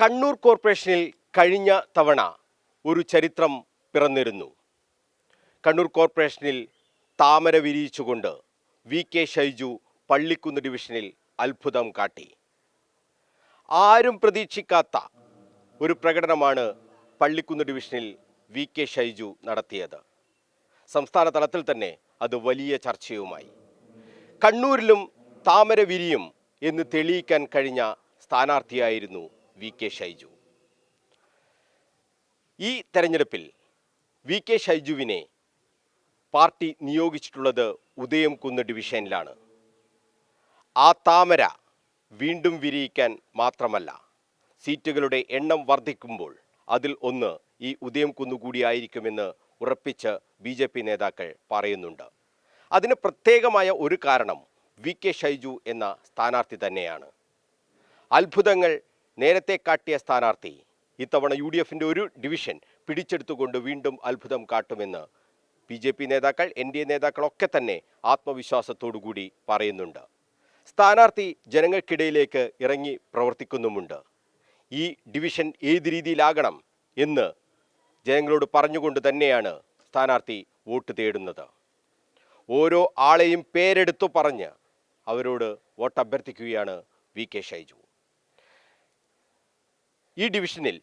കണ്ണൂർ കോർപ്പറേഷനിൽ കഴിഞ്ഞ തവണ ഒരു ചരിത്രം പിറന്നിരുന്നു. കണ്ണൂർ കോർപ്പറേഷനിൽ താമര വിരിയിച്ചുകൊണ്ട് വി കെ ഷൈജു പള്ളിക്കുന്ന് ഡിവിഷനിൽ അത്ഭുതം കാട്ടി. ആരും പ്രതീക്ഷിക്കാത്ത ഒരു പ്രകടനമാണ് പള്ളിക്കുന്ന് ഡിവിഷനിൽ വി കെ ഷൈജു നടത്തിയത്. സംസ്ഥാന തലത്തിൽ തന്നെ അത് വലിയ ചർച്ചയുമായി. കണ്ണൂരിലും താമര വിരിയും എന്ന് തെളിയിക്കാൻ കഴിഞ്ഞ സ്ഥാനാർത്ഥിയായിരുന്നു വി കെ ഷൈജു. ഈ തെരഞ്ഞെടുപ്പിൽ വി കെ ഷൈജുവിനെ പാർട്ടി നിയോഗിച്ചിട്ടുള്ളത് ഉദയം കുന്ന് ഡിവിഷനിലാണ്. ആ താമര വീണ്ടും വിരിയിക്കാൻ മാത്രമല്ല സീറ്റുകളുടെ എണ്ണം വർദ്ധിക്കുമ്പോൾ അതിൽ ഒന്ന് ഈ ഉദയം കൂടിയായിരിക്കുമെന്ന് ഉറപ്പിച്ച് ബി ജെ പി നേതാക്കൾ പറയുന്നുണ്ട്. അതിന് പ്രത്യേകമായ ഒരു കാരണം വി കെ ഷൈജു എന്ന സ്ഥാനാർത്ഥി തന്നെയാണ്. അത്ഭുതങ്ങൾ നേരത്തെ കാട്ടിയ സ്ഥാനാർത്ഥി ഇത്തവണ യു ഡി എഫിന്റെ ഒരു ഡിവിഷൻ പിടിച്ചെടുത്തുകൊണ്ട് വീണ്ടും അത്ഭുതം കാട്ടുമെന്ന് ബി ജെ പി നേതാക്കൾ എൻ ഡി എ നേതാക്കളൊക്കെ തന്നെ ആത്മവിശ്വാസത്തോടുകൂടി പറയുന്നുണ്ട്. സ്ഥാനാർത്ഥി ജനങ്ങൾക്കിടയിലേക്ക് ഇറങ്ങി പ്രവർത്തിക്കുന്നുമുണ്ട്. ഈ ഡിവിഷൻ ഏത് രീതിയിലാകണം എന്ന് ജനങ്ങളോട് പറഞ്ഞുകൊണ്ട് തന്നെയാണ് സ്ഥാനാർത്ഥി വോട്ട് തേടുന്നത്. ഓരോ ആളെയും പേരെടുത്തു പറഞ്ഞ് അവരോട് വോട്ട് അഭ്യർത്ഥിക്കുകയാണ് വി കെ ഷൈജു. ഈ ഡിവിഷനിൽ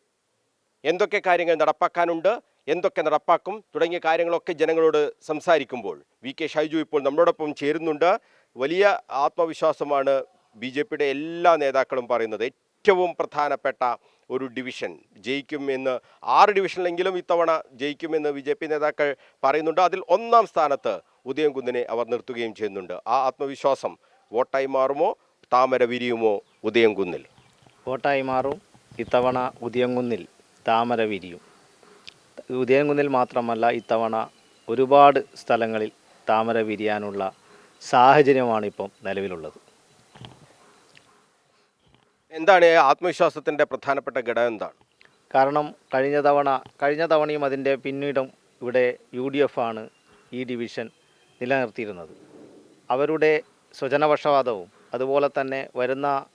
എന്തൊക്കെ കാര്യങ്ങൾ നടപ്പാക്കാനുണ്ട് എന്തൊക്കെ നടപ്പാക്കും തുടങ്ങിയ കാര്യങ്ങളൊക്കെ ജനങ്ങളോട് സംസാരിക്കുമ്പോൾ വി കെ ഷൈജു ഇപ്പോൾ നമ്മളോടൊപ്പം ചേരുന്നുണ്ട്. വലിയ ആത്മവിശ്വാസമാണ് ബി ജെ പിയുടെ എല്ലാ നേതാക്കളും പറയുന്നത്. ഏറ്റവും പ്രധാനപ്പെട്ട ഒരു ഡിവിഷൻ ജയിക്കും എന്ന് ആറ് ഡിവിഷനിലെങ്കിലും ഇത്തവണ ജയിക്കുമെന്ന് ബി ജെ പി നേതാക്കൾ പറയുന്നുണ്ട്. അതിൽ ഒന്നാം സ്ഥാനത്ത് ഉദയംകുന്നിനെ അവർ നിർത്തുകയും ചെയ്യുന്നുണ്ട്. ആ ആത്മവിശ്വാസം വോട്ടായി മാറുമോ താമര വിരിയുമോ ഉദയംകുന്നിൽ? വോട്ടായി മാറും. ഇത്തവണ ഉദയംകുന്നിൽ താമര വിരിയും. ഉദയംകുന്നിൽ മാത്രമല്ല ഇത്തവണ ഒരുപാട് സ്ഥലങ്ങളിൽ താമര വിരിയാനുള്ള സാഹചര്യമാണ് ഇപ്പം നിലവിലുള്ളത്. എന്താണ് ആത്മവിശ്വാസത്തിന്റെ പ്രധാനപ്പെട്ട ഘടകം എന്താണ്? കാരണം കഴിഞ്ഞ തവണ കഴിഞ്ഞ തവണയും അതിന്റെ പിന്നീടും ഇവിടെ യു ഡി എഫ് ആണ് ഈ ഡിവിഷൻ നിലനിർത്തിയിരുന്നത്. അവരുടെ സ്വജനപക്ഷപാതവും അതുപോലെ തന്നെ വരുന്ന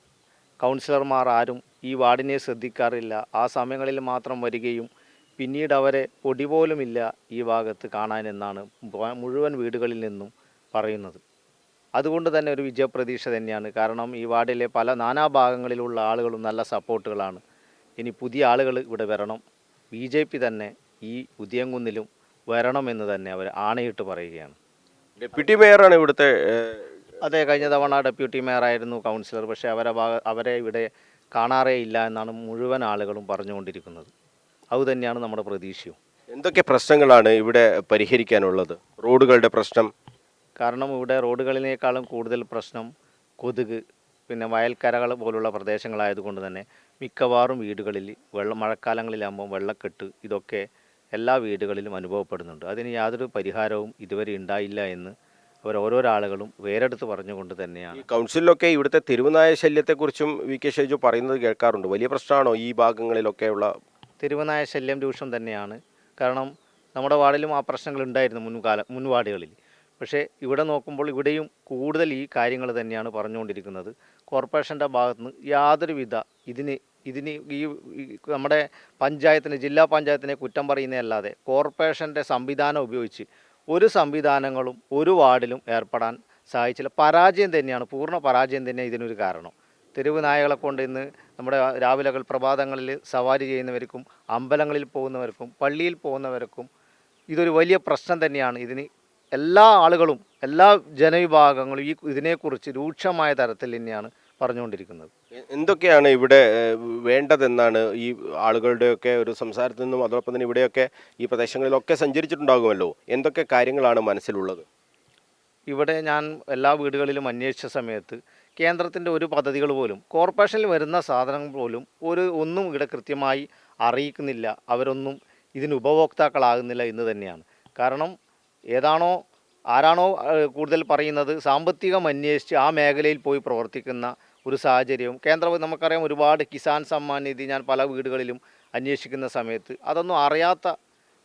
കൗൺസിലർമാർ ആരും ഈ വാർഡിനെ ശ്രദ്ധിക്കാറില്ല. ആ സമയങ്ങളിൽ മാത്രം വരികയും പിന്നീട് അവരെ പൊടി പോലുമില്ല ഈ ഭാഗത്ത് കാണാനെന്നാണ് മുഴുവൻ വീടുകളിൽ നിന്നും പറയുന്നത്. അതുകൊണ്ട് തന്നെ ഒരു വിജയപ്രതീക്ഷ തന്നെയാണ്. കാരണം ഈ വാർഡിലെ പല നാനാഭാഗങ്ങളിലുള്ള ആളുകളും നല്ല സപ്പോർട്ടുകളാണ്. ഇനി പുതിയ ആളുകൾ ഇവിടെ വരണം. ബി ജെ പി തന്നെ ഈ ഉദയംകുന്നിലും വരണമെന്ന് തന്നെ അവർ ആണയിട്ട് പറയുകയാണ്. ഡെപ്യൂട്ടി മേയറാണ് ഇവിടുത്തെ അതെ കഴിഞ്ഞ തവണ ഡെപ്യൂട്ടി മേയറായിരുന്നു കൗൺസിലർ. പക്ഷേ അവരെ അവരെ ഇവിടെ കാണാറേ ഇല്ല എന്നാണ് മുഴുവൻ ആളുകളും പറഞ്ഞുകൊണ്ടിരിക്കുന്നത്. അതുതന്നെയാണ് നമ്മുടെ പ്രതീക്ഷയും. എന്തൊക്കെ പ്രശ്നങ്ങളാണ് ഇവിടെ പരിഹരിക്കാനുള്ളത്? റോഡുകളുടെ പ്രശ്നം. കാരണം ഇവിടെ റോഡുകളിനേക്കാളും കൂടുതൽ പ്രശ്നം കൊതുക് പിന്നെ വയൽക്കരകൾ പോലുള്ള പ്രദേശങ്ങളായതുകൊണ്ട് തന്നെ മിക്കവാറും വീടുകളിൽ വെള്ളം മഴക്കാലങ്ങളിലാകുമ്പോൾ വെള്ളക്കെട്ട് ഇതൊക്കെ എല്ലാ വീടുകളിലും അനുഭവപ്പെടുന്നുണ്ട്. അതിന് യാതൊരു പരിഹാരവും ഇതുവരെ ഉണ്ടായില്ല എന്ന് അവർ ഓരോരോ ആളുകളും വേറെടുത്ത് പറഞ്ഞുകൊണ്ട് തന്നെയാണ്. കൗൺസിലൊക്കെ ഇവിടുത്തെ തെരുവുനായ ശല്യത്തെക്കുറിച്ചും വി കെ ഷേജു പറയുന്നത് കേൾക്കാറുണ്ട്. വലിയ പ്രശ്നമാണോ ഈ ഭാഗങ്ങളിലൊക്കെയുള്ള? തിരുവനായ ശല്യം രൂക്ഷം തന്നെയാണ്. കാരണം നമ്മുടെ വാർഡിലും ആ പ്രശ്നങ്ങൾ ഉണ്ടായിരുന്നു മുൻകാല മുൻ വാർഡുകളിൽ പക്ഷേ ഇവിടെ നോക്കുമ്പോൾ ഇവിടെയും കൂടുതൽ ഈ കാര്യങ്ങൾ തന്നെയാണ് പറഞ്ഞുകൊണ്ടിരിക്കുന്നത്. കോർപ്പറേഷന്റെ ഭാഗത്തുനിന്ന് യാതൊരുവിധ ഇതിന് ഇതിന് ഈ നമ്മുടെ പഞ്ചായത്തിന് ജില്ലാ പഞ്ചായത്തിനെ കുറ്റം പറയുന്നതല്ലാതെ കോർപ്പറേഷന്റെ സംവിധാനം ഉപയോഗിച്ച് ഒരു സംവിധാനങ്ങളും ഒരു വാർഡിലും ഏർപ്പെടാൻ സഹായിച്ചില്ല. പരാജയം തന്നെയാണ് പൂർണ പരാജയം തന്നെ ഇതിനൊരു കാരണം. തെരുവ് നായകളെ കൊണ്ട് ഇന്ന് നമ്മുടെ രാവിലകൾ പ്രഭാതങ്ങളിൽ സവാരി ചെയ്യുന്നവർക്കും അമ്പലങ്ങളിൽ പോകുന്നവർക്കും പള്ളിയിൽ പോകുന്നവർക്കും ഇതൊരു വലിയ പ്രശ്നം തന്നെയാണ്. ഇതിന് എല്ലാ ആളുകളും എല്ലാ ജനവിഭാഗങ്ങളും ഈ ഇതിനെക്കുറിച്ച് രൂക്ഷമായ തരത്തിൽ തന്നെയാണ് പറഞ്ഞുകൊണ്ടിരിക്കുന്നത്. എന്തൊക്കെയാണ് ഇവിടെ വേണ്ടതെന്നാണ് ഈ ആളുകളുടെയൊക്കെ ഒരു സംസാരത്തിൽ നിന്നും അതോടൊപ്പം തന്നെ ഇവിടെയൊക്കെ ഈ പ്രദേശങ്ങളിലൊക്കെ സഞ്ചരിച്ചിട്ടുണ്ടാകുമല്ലോ? എന്തൊക്കെ കാര്യങ്ങളാണ് മനസ്സിലുള്ളത്? ഇവിടെ ഞാൻ എല്ലാ വീടുകളിലും അന്വേഷിച്ച സമയത്ത് കേന്ദ്രത്തിന്റെ ഒരു പദ്ധതികൾ പോലും കോർപ്പറേഷനിൽ വരുന്ന സാധനങ്ങൾ പോലും ഒരു ഒന്നും ഇവിടെ കൃത്യമായി അറിയിക്കുന്നില്ല. അവരൊന്നും ഇതിന് ഉപഭോക്താക്കളാകുന്നില്ല എന്ന് തന്നെയാണ്. കാരണം ഏതാണോ ആരാണോ കൂടുതൽ പറയുന്നത് സാമ്പത്തികം അന്വേഷിച്ച് ആ മേഖലയിൽ പോയി പ്രവർത്തിക്കുന്ന ഒരു സാഹചര്യവും. കേന്ദ്ര നമുക്കറിയാം ഒരുപാട് കിസാൻ സമ്മാൻ നിധി ഞാൻ പല വീടുകളിലും അന്വേഷിക്കുന്ന സമയത്ത് അതൊന്നും അറിയാത്ത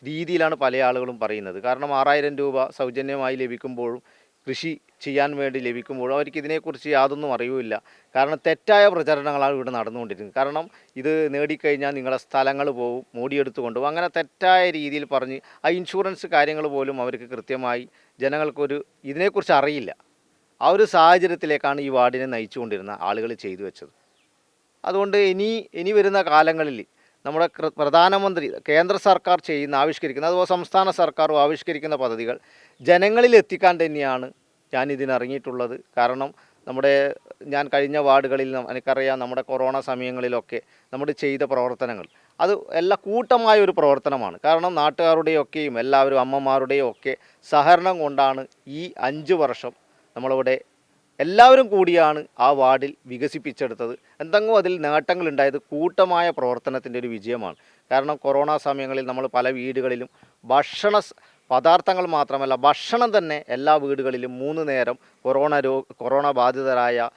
രീതിയിലാണ് പല ആളുകളും പറയുന്നത്. കാരണം ആറായിരം രൂപ സൗജന്യമായി ലഭിക്കുമ്പോഴും കൃഷി ചെയ്യാൻ വേണ്ടി ലഭിക്കുമ്പോഴും അവർക്ക് ഇതിനെക്കുറിച്ച് യാതൊന്നും അറിയില്ല കാരണം തെറ്റായ പ്രചരണങ്ങളാണ് ഇവിടെ നടന്നുകൊണ്ടിരിക്കുന്നത്. കാരണം ഇത് നേടിക്കഴിഞ്ഞാൽ നിങ്ങളെ സ്ഥലങ്ങൾ പോവും മൂടിയെടുത്ത് കൊണ്ടുപോകും അങ്ങനെ തെറ്റായ രീതിയിൽ പറഞ്ഞ് ആ ഇൻഷുറൻസ് കാര്യങ്ങൾ പോലും അവർക്ക് കൃത്യമായി ജനങ്ങൾക്കൊരു ഇതിനെക്കുറിച്ച് അറിയില്ല. ആ ഒരു സാഹചര്യത്തിലേക്കാണ് ഈ വാർഡിനെ നയിച്ചുകൊണ്ടിരുന്ന ആളുകൾ ചെയ്തു വെച്ചത്. അതുകൊണ്ട് ഇനി ഇനി വരുന്ന കാലങ്ങളിൽ നമ്മുടെ പ്രധാനമന്ത്രി കേന്ദ്ര സർക്കാർ ചെയ്യുന്ന ആവിഷ്കരിക്കുന്ന അതുപോലെ സംസ്ഥാന സർക്കാരും ആവിഷ്കരിക്കുന്ന പദ്ധതികൾ ജനങ്ങളിൽ എത്തിക്കാൻ തന്നെയാണ് ഞാൻ ഇതിനിറങ്ങിയിട്ടുള്ളത്. കാരണം നമ്മുടെ ഞാൻ കഴിഞ്ഞ വാർഡുകളിൽ എനിക്കറിയാം നമ്മുടെ കൊറോണ സമയങ്ങളിലൊക്കെ നമ്മൾ ചെയ്ത പ്രവർത്തനങ്ങൾ. അത് എല്ലാ കൂട്ടമായ ഒരു പ്രവർത്തനമാണ്. കാരണം നാട്ടുകാരുടെയൊക്കെയും എല്ലാവരും അമ്മമാരുടെയും ഒക്കെ സഹകരണം കൊണ്ടാണ് ഈ അഞ്ച് വർഷം നമ്മളിവിടെ എല്ലാവരും കൂടിയാണ് ആ വാർഡിൽ വികസിപ്പിച്ചെടുത്തത്. എന്തെങ്കിലും അതിൽ നേട്ടങ്ങളുണ്ടായത് കൂട്ടമായ പ്രവർത്തനത്തിന്റെ ഒരു വിജയമാണ്. കാരണം കൊറോണ സമയങ്ങളിൽ നമ്മൾ പല വീടുകളിലും ഭക്ഷണ പദാർത്ഥങ്ങൾ മാത്രമല്ല ഭക്ഷണം തന്നെ എല്ലാ വീടുകളിലും മൂന്ന് നേരം കൊറോണ രോ കൊറോണ ബാധിതരായ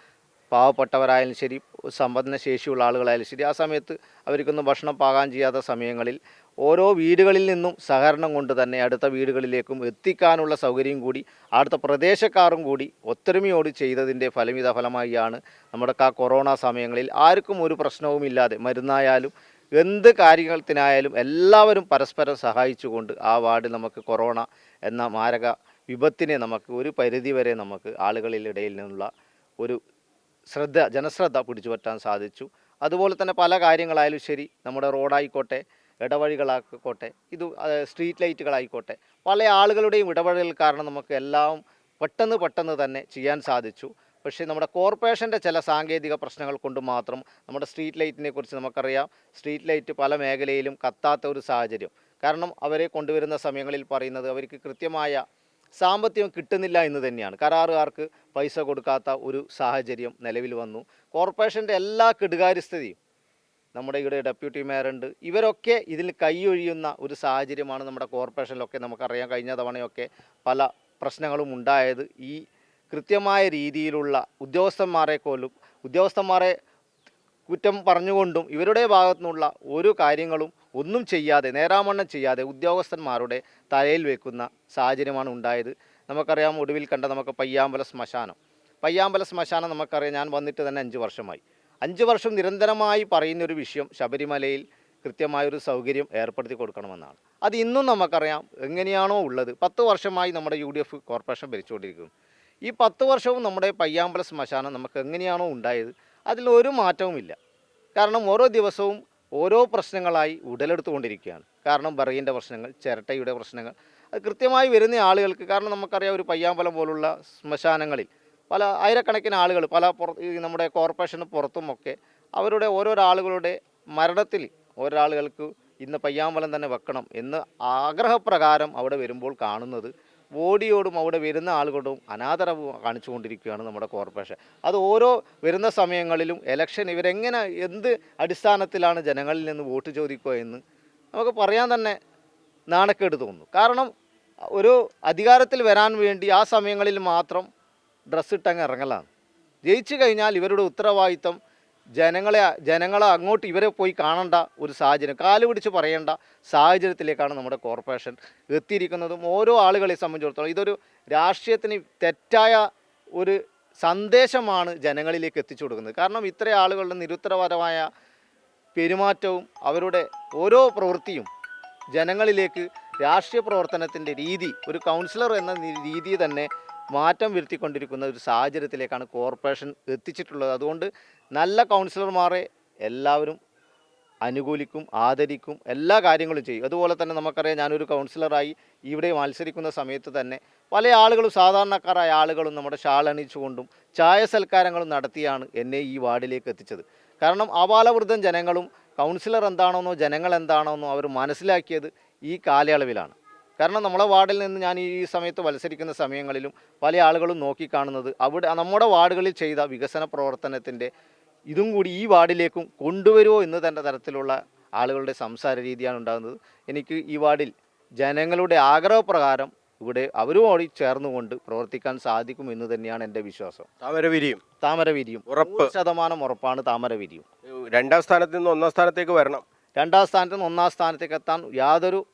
പാവപ്പെട്ടവരായാലും ശരി സമ്പന്ന ശേഷിയുള്ള ആളുകളായാലും ശരി ആ സമയത്ത് അവർക്കൊന്നും ഭക്ഷണം പാകാൻ ചെയ്യാത്ത സമയങ്ങളിൽ ഓരോ വീടുകളിൽ നിന്നും സഹകരണം കൊണ്ട് തന്നെ അടുത്ത വീടുകളിലേക്കും എത്തിക്കാനുള്ള സൗകര്യം കൂടി അടുത്ത പ്രദേശക്കാരും കൂടി ഒത്തൊരുമയോട് ചെയ്തതിന്റെ ഫലമിത ഫലമായിയാണ് നമ്മുടെ ആ കൊറോണ സമയങ്ങളിൽ ആർക്കും ഒരു പ്രശ്നവുമില്ലാതെ മരുന്നായാലും എന്ത് കാര്യത്തിനായാലും എല്ലാവരും പരസ്പരം സഹായിച്ചുകൊണ്ട് ആ വാർഡ് നമുക്ക് കൊറോണ എന്ന മാരക വിപത്തിനെ നമുക്ക് ഒരു പരിധിവരെ നമുക്ക് ആളുകളിലിടയിൽ നിന്നുള്ള ഒരു ശ്രദ്ധ ജനശ്രദ്ധ പിടിച്ചു പറ്റാൻ സാധിച്ചു. അതുപോലെ തന്നെ പല കാര്യങ്ങളായാലും ശരി നമ്മുടെ റോഡായിക്കോട്ടെ ഇടവഴികളായിക്കോട്ടെ ഇത് സ്ട്രീറ്റ് ലൈറ്റുകളായിക്കോട്ടെ. പല ആളുകളുടെയും ഇടപെടൽ കാരണം നമുക്ക് എല്ലാം പെട്ടെന്ന് പെട്ടെന്ന് തന്നെ ചെയ്യാൻ സാധിച്ചു. പക്ഷേ നമ്മുടെ കോർപ്പറേഷന്റെ ചില സാങ്കേതിക പ്രശ്നങ്ങൾ കൊണ്ട് മാത്രം നമ്മുടെ സ്ട്രീറ്റ് ലൈറ്റിനെ കുറിച്ച് നമുക്കറിയാം. സ്ട്രീറ്റ് ലൈറ്റ് പല മേഖലയിലും കത്താത്ത ഒരു സാഹചര്യം. കാരണം അവരെ കൊണ്ടുവരുന്ന സമയങ്ങളിൽ പറയുന്നത് അവർക്ക് കൃത്യമായ സാമ്പത്തികം കിട്ടുന്നില്ല എന്ന് തന്നെയാണ്. കരാറുകാർക്ക് പൈസ കൊടുക്കാത്ത ഒരു സാഹചര്യം നിലവിൽ വന്നു. കോർപ്പറേഷന്റെ എല്ലാ കെടുകാര്യസ്ഥതയും നമ്മുടെ ഇവിടെ ഡെപ്യൂട്ടി മേയറുണ്ട്. ഇവരൊക്കെ ഇതിൽ കൈയൊഴിയുന്ന ഒരു സാഹചര്യമാണ് നമ്മുടെ കോർപ്പറേഷനിലൊക്കെ നമുക്കറിയാം. കഴിഞ്ഞ തവണയൊക്കെ പല പ്രശ്നങ്ങളും ഉണ്ടായത്. ഈ കൃത്യമായ രീതിയിലുള്ള ഉദ്യോഗസ്ഥന്മാരെ പോലും ഉദ്യോഗസ്ഥന്മാരെ കുറ്റം പറഞ്ഞുകൊണ്ടും ഇവരുടെ ഭാഗത്തു നിന്നുള്ള ഒരു കാര്യങ്ങളും ഒന്നും ചെയ്യാതെ നേരാമണ്ണം ചെയ്യാതെ ഉദ്യോഗസ്ഥന്മാരുടെ തലയിൽ വെക്കുന്ന സാഹചര്യമാണ് ഉണ്ടായത്. നമുക്കറിയാം ഒടുവിൽ കണ്ട നമുക്ക് പയ്യാമ്പല ശ്മശാനം. പയ്യാമ്പല ശ്മശാനം നമുക്കറിയാം ഞാൻ വന്നിട്ട് തന്നെ അഞ്ച് വർഷമായി. അഞ്ച് വർഷം നിരന്തരമായി പറയുന്നൊരു വിഷയം ശബരിമലയിൽ കൃത്യമായൊരു സൗകര്യം ഏർപ്പെടുത്തി കൊടുക്കണമെന്നാണ്. അത് ഇന്നും നമുക്കറിയാം എങ്ങനെയാണോ ഉള്ളത്. പത്ത് വർഷമായി നമ്മുടെ യു ഡി എഫ് കോർപ്പറേഷൻ ഭരിച്ചുകൊണ്ടിരിക്കുന്നു. ഈ പത്ത് വർഷവും നമ്മുടെ പയ്യാമ്പല ശ്മശാനം നമുക്ക് എങ്ങനെയാണോ ഉണ്ടായത് അതിൽ ഒരു മാറ്റവുമില്ല. കാരണം ഓരോ ദിവസവും ഓരോ പ്രശ്നങ്ങളായി ഉടലെടുത്തുകൊണ്ടിരിക്കുകയാണ്. കാരണം ബറയിന്റെ പ്രശ്നങ്ങൾ ചിരട്ടയുടെ പ്രശ്നങ്ങൾ അത് കൃത്യമായി വരുന്ന ആളുകൾക്ക് കാരണം നമുക്കറിയാം ഒരു പയ്യാമ്പലം പോലുള്ള ശ്മശാനങ്ങളിൽ പല ആയിരക്കണക്കിന് ആളുകൾ പല പുറത്ത് നമ്മുടെ കോർപ്പറേഷന് പുറത്തുമൊക്കെ അവരുടെ ഓരോരാളുകളുടെ മരണത്തിൽ ഓരോരാളുകൾക്ക് ഇന്ന് പയ്യാമ്പലം തന്നെ വെക്കണം എന്ന് ആഗ്രഹപ്രകാരം അവിടെ വരുമ്പോൾ കാണുന്നത്. ബോഡിയോടും അവിടെ വരുന്ന ആളുകളോടും അനാദരവ് കാണിച്ചുകൊണ്ടിരിക്കുകയാണ് നമ്മുടെ കോർപ്പറേഷൻ അത് ഓരോ വരുന്ന സമയങ്ങളിലും എലക്ഷൻ ഇവരെങ്ങനെ എന്ത് അടിസ്ഥാനത്തിലാണ് ജനങ്ങളിൽ നിന്ന് വോട്ട് ചോദിക്കുക എന്ന് നമുക്ക് പറയാൻ തന്നെ നാണക്കേട് തോന്നുന്നു കാരണം ഒരു അധികാരത്തിൽ വരാൻ വേണ്ടി ആ സമയങ്ങളിൽ മാത്രം ഡ്രസ്സ് ഇട്ടങ്ങ് ഇറങ്ങലാണ്. ജയിച്ചു കഴിഞ്ഞാൽ ഇവരുടെ ഉത്തരവാദിത്തം ജനങ്ങളെ ജനങ്ങളെ അങ്ങോട്ട് ഇവരെ പോയി കാണേണ്ട ഒരു സാഹചര്യം. കാൽ പിടിച്ച് പറയേണ്ട സാഹചര്യത്തിലേക്കാണ് നമ്മുടെ കോർപ്പറേഷൻ എത്തിയിരിക്കുന്നതും ഓരോ ആളുകളെ സംബന്ധിച്ചിടത്തോളം ഇതൊരു രാഷ്ട്രീയത്തിന് തെറ്റായ ഒരു സന്ദേശമാണ് ജനങ്ങളിലേക്ക് എത്തിച്ചു കൊടുക്കുന്നത്. കാരണം ഇത്ര ആളുകളുടെ നിരുത്തരപരമായ പെരുമാറ്റവും അവരുടെ ഓരോ പ്രവൃത്തിയും ജനങ്ങളിലേക്ക് രാഷ്ട്രീയ പ്രവർത്തനത്തിന്റെ രീതി ഒരു കൗൺസിലർ എന്ന രീതി തന്നെ മാറ്റം വരുത്തിക്കൊണ്ടിരിക്കുന്ന ഒരു സാഹചര്യത്തിലേക്കാണ് കോർപ്പറേഷൻ എത്തിച്ചിട്ടുള്ളത്. അതുകൊണ്ട് നല്ല കൗൺസിലർമാരെ എല്ലാവരും അനുകൂലിക്കും ആദരിക്കും എല്ലാ കാര്യങ്ങളും ചെയ്യും. അതുപോലെ തന്നെ നമുക്കറിയാം ഞാനൊരു കൗൺസിലറായി ഇവിടെ മത്സരിക്കുന്ന സമയത്ത് തന്നെ പല ആളുകളും സാധാരണക്കാരായ ആളുകളും നമ്മുടെ ഷാൾ അണിയിച്ചുകൊണ്ടും ചായ സൽക്കാരങ്ങളും നടത്തിയാണ് എന്നെ ഈ വാർഡിലേക്ക് എത്തിച്ചത്. കാരണം ആപാലവൃദ്ധം ജനങ്ങളും കൗൺസിലർ എന്താണെന്നോ ജനങ്ങൾ എന്താണെന്നോ അവർ മനസ്സിലാക്കിയത് ഈ കാലയളവിലാണ്. കാരണം നമ്മുടെ വാർഡിൽ നിന്ന് ഞാൻ ഈ സമയത്ത് മത്സരിക്കുന്ന സമയങ്ങളിലും പല ആളുകളും നോക്കിക്കാണുന്നത് അവിടെ നമ്മുടെ വാർഡുകളിൽ ചെയ്ത വികസന പ്രവർത്തനത്തിന്റെ ഇതും കൂടി ഈ വാർഡിലേക്കും കൊണ്ടുവരുമോ എന്ന് തന്നെ തരത്തിലുള്ള ആളുകളുടെ സംസാര രീതിയാണ് ഉണ്ടാകുന്നത്. എനിക്ക് ഈ വാർഡിൽ ജനങ്ങളുടെ ആഗ്രഹപ്രകാരം ഇവിടെ അവരുമായി ചേർന്നുകൊണ്ട് പ്രവർത്തിക്കാൻ സാധിക്കും എന്ന് തന്നെയാണ് എന്റെ വിശ്വാസം. താമരവിരിയും. താമരവിരിയും. ഉറപ്പ്. ശതമാനം ഉറപ്പാണ് താമരവിരിയും. രണ്ടാം സ്ഥാനത്ത് നിന്ന് ഒന്നാം സ്ഥാനത്തേക്ക് വരണം. രണ്ടാം സ്ഥാനത്ത് നിന്ന് ഒന്നാം സ്ഥാനത്തേക്ക് എത്താൻ യാതൊരു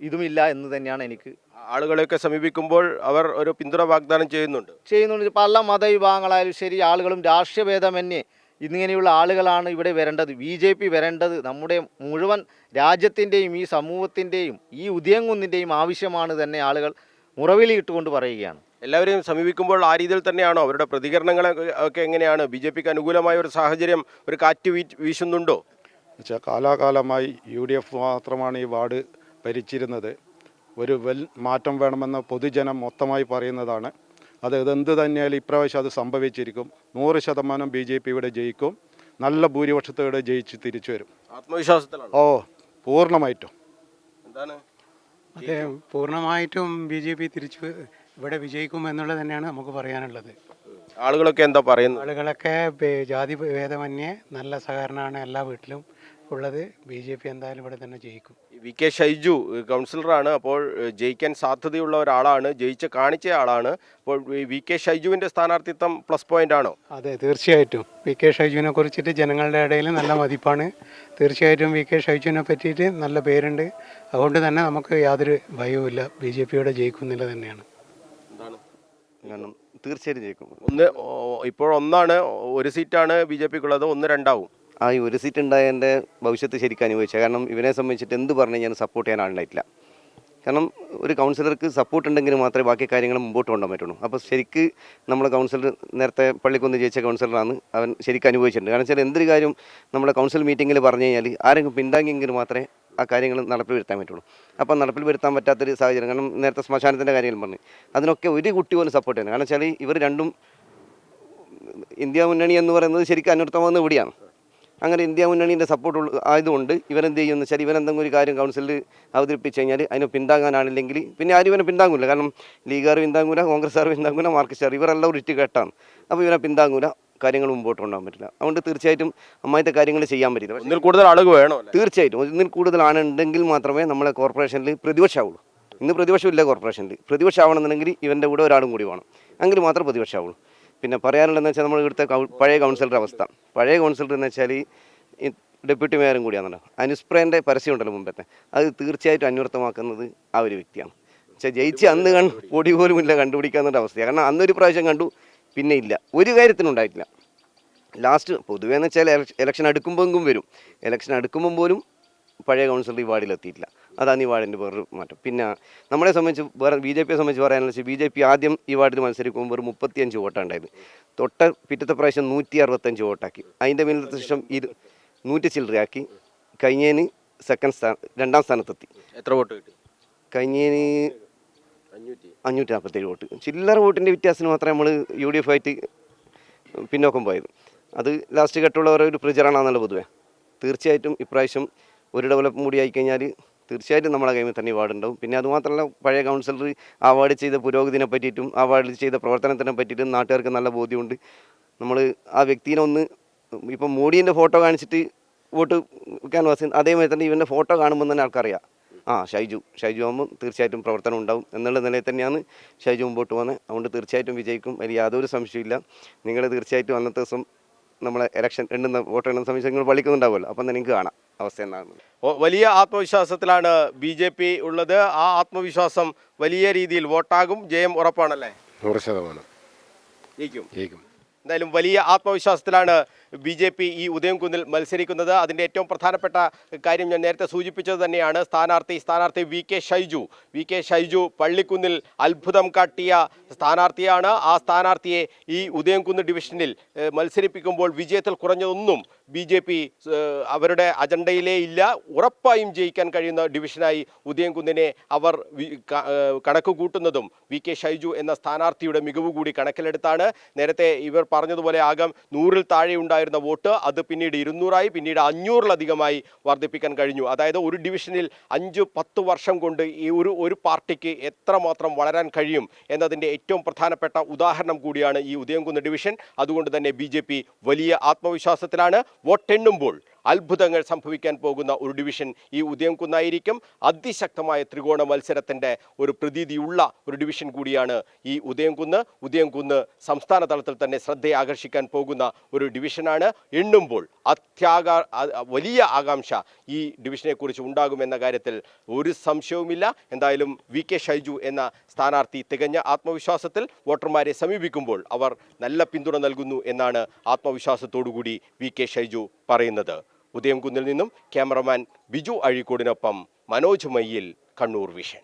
ഇതുമില്ല എന്ന് തന്നെയാണ് എനിക്ക് ആളുകളെയൊക്കെ സമീപിക്കുമ്പോൾ അവർ ഒരു പിന്തുണ വാഗ്ദാനം ചെയ്യുന്നുണ്ട്. ചെയ്യുന്നുണ്ട്. പല മതവിഭാഗങ്ങളായാലും ശരി ആളുകളും രാഷ്ട്രീയഭേദമന്യേ ഇങ്ങനെയുള്ള ഇന്നിങ്ങനെയുള്ള ആളുകളാണ് ഇവിടെ വരേണ്ടത്. ബി ജെ പി വരേണ്ടത് നമ്മുടെ മുഴുവൻ രാജ്യത്തിന്റെയും ഈ സമൂഹത്തിന്റെയും ഈ ഉദയംകുന്നിന്റെയും ആവശ്യമാണ് തന്നെ ആളുകൾ മുറവിലിട്ടുകൊണ്ട് പറയുകയാണ്. എല്ലാവരെയും സമീപിക്കുമ്പോൾ ആ രീതിയിൽ തന്നെയാണോ? അവരുടെ പ്രതികരണങ്ങൾ ഒക്കെ എങ്ങനെയാണ്? ബി ജെ പിക്ക് അനുകൂലമായ ഒരു സാഹചര്യം ഒരു കാറ്റ് വീ വീശുന്നുണ്ടോ? വെച്ചാൽ കാലാകാലമായി യു ഡി എഫ് മാത്രമാണ് ഈ വാർഡ് ഭരിച്ചിരുന്നത്. ഒരു വെൽ മാറ്റം വേണമെന്ന് പൊതുജനം മൊത്തമായി പറയുന്നതാണ്. അത് ഇതെന്ത് തന്നെയാലും ഇപ്രാവശ്യം അത് സംഭവിച്ചിരിക്കും. നൂറ് ശതമാനം ബി ജെ പി ഇവിടെ ജയിക്കും. നല്ല ഭൂരിപക്ഷത്തോടെ ജയിച്ച് തിരിച്ചു വരും. ആത്മവിശ്വാസത്തിലാണ്. ഓ പൂർണമായിട്ടും. എന്താണ്? അതെ പൂർണമായിട്ടും ബി ജെ പി തിരിച്ചു ഇവിടെ വിജയിക്കും എന്നുള്ളത് തന്നെയാണ് നമുക്ക് പറയാനുള്ളത്. ആളുകളൊക്കെ എന്താ പറയുന്നത്? ആളുകളൊക്കെ ജാതി ഭേദമന്യേ നല്ല സഹകരണമാണ് എല്ലാ വീട്ടിലും. ഉള്ളത് ബി ജെ പി എന്തായാലും ഇവിടെ തന്നെ ജയിക്കും. വി കെ ഷൈജു കൗൺസിലറാണ്. അപ്പോൾ ജയിക്കാൻ സാധ്യതയുള്ള ഒരാളാണ്. ജയിച്ച് കാണിച്ച ആളാണ്. അപ്പോൾ വി കെ ഷൈജുവിന്റെ സ്ഥാനാർത്ഥിത്വം പ്ലസ് പോയിന്റ് ആണോ? അതെ തീർച്ചയായിട്ടും. വി കെ ഷൈജുവിനെ കുറിച്ചിട്ട് ജനങ്ങളുടെ ഇടയിൽ നല്ല മതിപ്പാണ്. തീർച്ചയായിട്ടും വി കെ ഷൈജുവിനെ പറ്റിയിട്ട് നല്ല പേരുണ്ട്. അതുകൊണ്ട് തന്നെ നമുക്ക് യാതൊരു ഭയവുമില്ല. ബി ജെ പിയുടെ ജയിക്കുന്നില്ല തന്നെയാണ്. എന്താണ്? തീർച്ചയായിട്ടും ജയിക്കും. ഒന്ന് ഇപ്പോൾ ഒന്നാണ് ഒരു സീറ്റാണ് ബി ജെ പിക്കുള്ളത്. ഒന്ന് രണ്ടാവും. ആ ഒരു സീറ്റ് ഉണ്ടായ എന്റെ ഭവിഷ്യത്ത് ശരിക്കും അനുഭവിച്ചത്. കാരണം ഇവനെ സംബന്ധിച്ചിട്ട് എന്ത് പറഞ്ഞു ഞാൻ സപ്പോർട്ട് ചെയ്യാൻ ആളുണ്ടായിട്ടില്ല കാരണം ഒരു കൗൺസിലർക്ക് സപ്പോർട്ട് ഉണ്ടെങ്കിൽ മാത്രമേ ബാക്കി കാര്യങ്ങൾ മുമ്പോട്ട് കൊണ്ടുപോകാൻ പറ്റുള്ളൂ. അപ്പോൾ ശരിക്ക് നമ്മുടെ കൗൺസിലർ നേരത്തെ പള്ളിക്കൊന്ന് ജയിച്ച കൗൺസിലറാണ് അവൻ ശരിക്കും അനുഭവിച്ചിട്ടുണ്ട്. കാരണം വെച്ചാൽ എന്തൊരു കാര്യം നമ്മുടെ കൗൺസിൽ മീറ്റിങ്ങിൽ പറഞ്ഞു കഴിഞ്ഞാൽ ആരെങ്കിലും പിന്താങ്ങിയെങ്കിൽ മാത്രമേ ആ കാര്യങ്ങൾ നടപ്പിൽ വരുത്താൻ പറ്റുള്ളൂ. അപ്പോൾ നടപ്പിൽ വരുത്താൻ പറ്റാത്തൊരു സാഹചര്യം കാരണം നേരത്തെ ശ്മശാനത്തിന്റെ കാര്യങ്ങൾ പറഞ്ഞു. അതിനൊക്കെ ഒരു കുട്ടി പോലും സപ്പോർട്ട് ചെയ്യുന്നത് കാരണം വെച്ചാൽ ഇവർ രണ്ടും ഇന്ത്യ മുന്നണി എന്ന് പറയുന്നത് ശരിക്കും അനുവർത്തമാകുന്ന ഇവിടെയാണ് അങ്ങനെ ഇന്ത്യ മുന്നണീന്റെ സപ്പോർട്ട് ആയതുകൊണ്ട് ഇവരെന്ത് ചെയ്യുമെന്ന് വെച്ചാൽ ഇവരെന്തെങ്കിലും ഒരു കാര്യം കൗൺസിലിൽ അവതരിപ്പിച്ച് കഴിഞ്ഞാൽ അതിന് പിന്താങ്ങാനാണില്ലെങ്കിൽ പിന്നെ ആരും ഇവനെ പിന്താങ്ങൂല. കാരണം ലീഗുകാർ പിന്താങ്ങൂല കോൺഗ്രസ്സുകാർ പിന്താങ്ങൂല മാർക്സിസ്റ്റുകാർ ഇവരെല്ലാം ഒരു കേട്ടാണ് അപ്പോൾ ഇവനെ പിന്താങ്ങൂല കാര്യങ്ങൾ മുമ്പോട്ട് കൊണ്ടുപോകാൻ പറ്റില്ല. അതുകൊണ്ട് തീർച്ചയായിട്ടും അമ്മായത്തെ കാര്യങ്ങൾ ചെയ്യാൻ പറ്റില്ല. ഇതിൽ കൂടുതൽ ആളുകൾ വേണോ തീർച്ചയായിട്ടും ഇതിൽ കൂടുതൽ ആണുണ്ടെങ്കിൽ മാത്രമേ നമ്മളെ കോർപ്പറേഷനിൽ പ്രതിപക്ഷമാവുള്ളൂ. ഇന്ന് പ്രതിപക്ഷമില്ല കോർപ്പറേഷനിൽ പ്രതിപക്ഷമാവണമെന്നുണ്ടെങ്കിൽ ഇവന്റെ കൂടെ ഒരാളും കൂടി വേണം. എങ്കിൽ മാത്രമേ പ്രതിപക്ഷമാവുള്ളൂ. പിന്നെ പറയാനുള്ളതെന്ന് വെച്ചാൽ നമ്മൾ ഇവിടുത്തെ പഴയ കൗൺസിലറുടെ അവസ്ഥ. പഴയ കൗൺസിലർ എന്ന് വെച്ചാൽ ഡെപ്യൂട്ടി മേയറും കൂടിയാണല്ലോ. അനുസ്പ്രേന്റെ പരസ്യം ഉണ്ടല്ലോ മുമ്പത്തെ. അത് തീർച്ചയായിട്ടും അന്വർത്ഥമാക്കുന്നത് ആ ഒരു വ്യക്തിയാണ്. പക്ഷേ ജയിച്ച് അന്ന് കണ്ട് പൊടി പോലും ഇല്ല കണ്ടുപിടിക്കാവുന്ന അവസ്ഥയാണ്. കാരണം അന്നൊരു പ്രാവശ്യം കണ്ടു പിന്നെ ഇല്ല. ഒരു കാര്യത്തിനും ഉണ്ടായിട്ടില്ല. ലാസ്റ്റ് പൊതുവേ എന്ന് വെച്ചാൽ എലക്ഷൻ അടുക്കുമ്പോഴെങ്കിലും വരും. എലക്ഷൻ അടുക്കുമ്പം പോലും പഴയ കൗൺസിലർ ഈ വാർഡിലെത്തിയിട്ടില്ല. അതാണ് ഈ വാർഡിന്റെ വേറൊരു മാറ്റം. പിന്നെ നമ്മളെ സംബന്ധിച്ച് വേറെ ബി ജെ പിയെ സംബന്ധിച്ച് പറയാനുള്ള വെച്ചാൽ ബി ജെ പി ആദ്യം ഈ വാർഡിൽ മത്സരിക്കുമ്പോൾ വെറും മുപ്പത്തിയഞ്ച് വോട്ടാണ് ഉണ്ടായത് തൊട്ട പിറ്റത്തെ പ്രാവശ്യം നൂറ്റി അറുപത്തഞ്ച് വോട്ടാക്കി. അതിന്റെ മേലത്തെ ശേഷം ഇത് നൂറ്റി ചില്ലറയാക്കി. കഴിഞ്ഞേന് സെക്കൻഡ് സ്ഥാനം രണ്ടാം സ്ഥാനത്തെത്തി. എത്ര വോട്ട് കിട്ടി? കഴിഞ്ഞേന് അഞ്ഞൂറ്റി. അഞ്ഞൂറ്റി നാൽപ്പത്തേഴ് വോട്ട്. ചില്ലറ വോട്ടിന്റെ വ്യത്യാസത്തിന് മാത്രമേ നമ്മൾ യു ഡി എഫ് ആയിട്ട് പിന്നോക്കം പോയത്. അത് ലാസ്റ്റ് ഘട്ടമുള്ള ഒരു പ്രചരണമാണല്ലോ പൊതുവെ. തീർച്ചയായിട്ടും ഇപ്രാവശ്യം ഒരു ഡെവലപ്പ് കൂടി ആയിക്കഴിഞ്ഞാൽ തീർച്ചയായിട്ടും നമ്മുടെ കൈമിൽ തന്നെ ഈ വാർഡുണ്ടാവും പിന്നെ അതുമാത്രമല്ല പഴയ കൗൺസിലർ അവാർഡ് വാർഡ് ചെയ്ത പുരോഗതിനെ പറ്റിയിട്ടും അവാർഡ് ചെയ്ത പ്രവർത്തനത്തിനെ പറ്റിയിട്ടും നാട്ടുകാർക്ക് നല്ല ബോധ്യമുണ്ട്. നമ്മൾ ആ വ്യക്തിനെ ഒന്ന് ഇപ്പം മോഡീന്റെ ഫോട്ടോ കാണിച്ചിട്ട് വോട്ട് ക്യാൻവാസ് അതേമാതിരി തന്നെ ഇവന്റെ ഫോട്ടോ കാണുമ്പോൾ തന്നെ ആൾക്കറിയാം. ആ ഷൈജു. ഷൈജു ആകുമ്പോൾ തീർച്ചയായിട്ടും പ്രവർത്തനം ഉണ്ടാവും. എന്നുള്ള നിലയിൽ തന്നെയാണ് ഷൈജു മുമ്പോട്ട് പോകുന്നത്. അതുകൊണ്ട് തീർച്ചയായിട്ടും വിജയിക്കും. അതിൽ യാതൊരു സംശയമില്ല നിങ്ങൾ തീർച്ചയായിട്ടും അന്നത്തെ ദിവസം നമ്മളെ ഇലക്ഷൻ എണ്ണുന്ന വോട്ട് എണ്ണുന്ന സമയത്ത് നിങ്ങൾ വളിക്കുന്നുണ്ടാവുമല്ലോ അപ്പം തന്നെ നിങ്ങൾക്ക് കാണാം അവസ്ഥ എന്നാണ് വലിയ ആത്മവിശ്വാസത്തിലാണ് ബി ജെ പി ഉള്ളത്. ആ ആത്മവിശ്വാസം വലിയ രീതിയിൽ വോട്ടാകും. ജയം ഉറപ്പാണല്ലേ? നൂറ് ശതമാനം. ജയിക്കും. ജയിക്കും. എന്തായാലും വലിയ ആത്മവിശ്വാസത്തിലാണ് ബി ജെ പി ഈ ഉദയംകുന്നിൽ മത്സരിക്കുന്നത്. അതിന്റെ ഏറ്റവും പ്രധാനപ്പെട്ട കാര്യം ഞാൻ നേരത്തെ സൂചിപ്പിച്ചത് തന്നെയാണ്. സ്ഥാനാർത്ഥി സ്ഥാനാർത്ഥി V K Shaiju. V K Shaiju പള്ളിക്കുന്നിൽ അത്ഭുതം കാട്ടിയ സ്ഥാനാർത്ഥിയാണ്. ആ സ്ഥാനാർത്ഥിയെ ഈ ഉദയംകുന്ന് ഡിവിഷനിൽ മത്സരിപ്പിക്കുമ്പോൾ വിജയത്തിൽ കുറഞ്ഞതൊന്നും ബി ജെ പി അവരുടെ അജണ്ടയിലേ ഇല്ല. ഉറപ്പായും ജയിക്കാൻ കഴിയുന്ന ഡിവിഷനായി ഉദയംകുന്നിനെ അവർ കണക്ക് കൂട്ടുന്നതും വി കെ ഷൈജു എന്ന സ്ഥാനാർത്ഥിയുടെ മികവ് കൂടി കണക്കിലെടുത്താണ്. നേരത്തെ ഇവർ പറഞ്ഞതുപോലെ ആകാം നൂറിൽ താഴെ ഉണ്ടായിരുന്ന വോട്ട് അത് പിന്നീട് ഇരുന്നൂറായി പിന്നീട് അഞ്ഞൂറിലധികമായി വർദ്ധിപ്പിക്കാൻ കഴിഞ്ഞു. അതായത് ഒരു ഡിവിഷനിൽ അഞ്ച് പത്ത് വർഷം കൊണ്ട് ഈ ഒരു ഒരു പാർട്ടിക്ക് എത്രമാത്രം വളരാൻ കഴിയും എന്നതിന്റെ ഏറ്റവും പ്രധാനപ്പെട്ട ഉദാഹരണം കൂടിയാണ് ഈ ഉദയംകുന്ന് ഡിവിഷൻ. അതുകൊണ്ട് തന്നെ ബി വലിയ ആത്മവിശ്വാസത്തിലാണ്. വോട്ടെണ്ണുമ്പോൾ അത്ഭുതങ്ങൾ സംഭവിക്കാൻ പോകുന്ന ഒരു ഡിവിഷൻ ഈ ഉദയംകുന്നായിരിക്കും. അതിശക്തമായ ത്രികോണ മത്സരത്തിന്റെ ഒരു പ്രതീതിയുള്ള ഒരു ഡിവിഷൻ കൂടിയാണ് ഈ ഉദയംകുന്ന്. ഉദയംകുന്ന് സംസ്ഥാന തലത്തിൽ തന്നെ ശ്രദ്ധയെ ആകർഷിക്കാൻ പോകുന്ന ഒരു ഡിവിഷനാണ് എണ്ണുമ്പോൾ അത്യാകാ വലിയ ആകാംക്ഷ ഈ ഡിവിഷനെക്കുറിച്ച് ഉണ്ടാകുമെന്ന കാര്യത്തിൽ ഒരു സംശയവുമില്ല. എന്തായാലും വി കെ ഷൈജു എന്ന സ്ഥാനാർത്ഥി തികഞ്ഞ ആത്മവിശ്വാസത്തിൽ വോട്ടർമാരെ സമീപിക്കുമ്പോൾ അവർ നല്ല പിന്തുണ നൽകുന്നു എന്നാണ് ആത്മവിശ്വാസത്തോടുകൂടി വി കെ ഷൈജു പറയുന്നത്. ഉദയംകുന്നിൽ നിന്നും ക്യാമറമാൻ ബിജു അഴീക്കോടിനൊപ്പം മനോജ് മയ്യിൽ കണ്ണൂർ വിഷൻ.